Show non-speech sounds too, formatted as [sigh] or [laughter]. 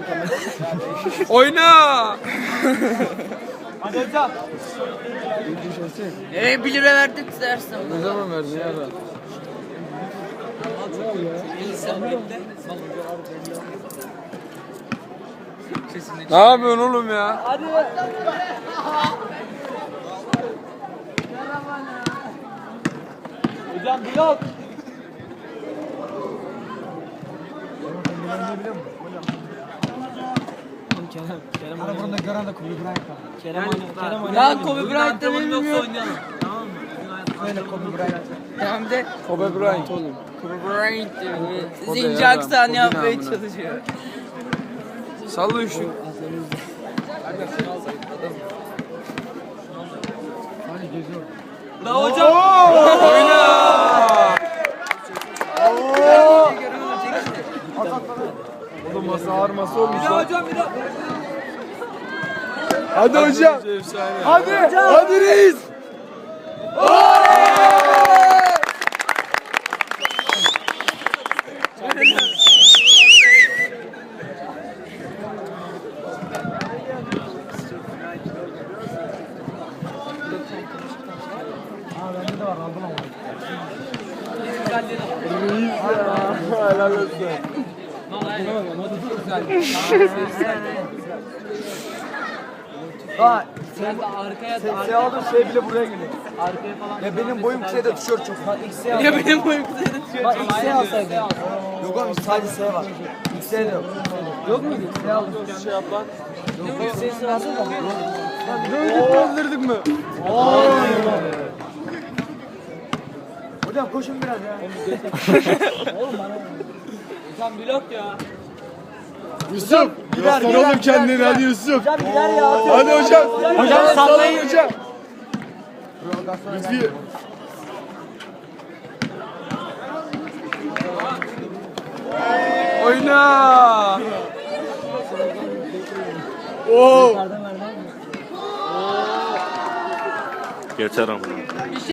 [laughs] Oyna. Hadi hocam. Ee 1 lira verdik dersin. Ne zaman verdin ya da? Ne yapıyorsun oğlum ya? Hadi. Hocam blok. Arabanı gören de Kobe Bryant var. Kerem Kerem Lan Kobe Bryant'tan bilmiyorum. Öyle Kobe Bryant. Hem de Kobe Bryant oğlum. Kobe Bryant diyor. Da Zinci aksan yapmaya çalışıyor. Salla şu. La hocam. Oğlum [laughs] masa ağır masa olmuş Bir daha hocam bir daha. Hadi hocam. Hadi. Hadi reis. Helal olsun. Ha Sen arkaya sen şey aldın şey bile buraya geliyor. arkaya falan. Ya benim boyum kısaya da tişört çok. Bak X'e Ya benim boyum kısa Bak X'e alsaydın. Yok oğlum sadece S var. X'e de yok. Yok muydu? X'e aldım. Şey yap lan. Yok X'e da. Böyle öldürdük mü? Hocam koşun biraz ya. [laughs] Hocam blok ya. Yusuf. Gider, Göster gider, oğlum gider, kendini gider. hadi Yusuf. Hocam gider ya. Hadi hocam. Hocam sallayın. hocam. Lütfi. Oyna. Oo. Geçer ama.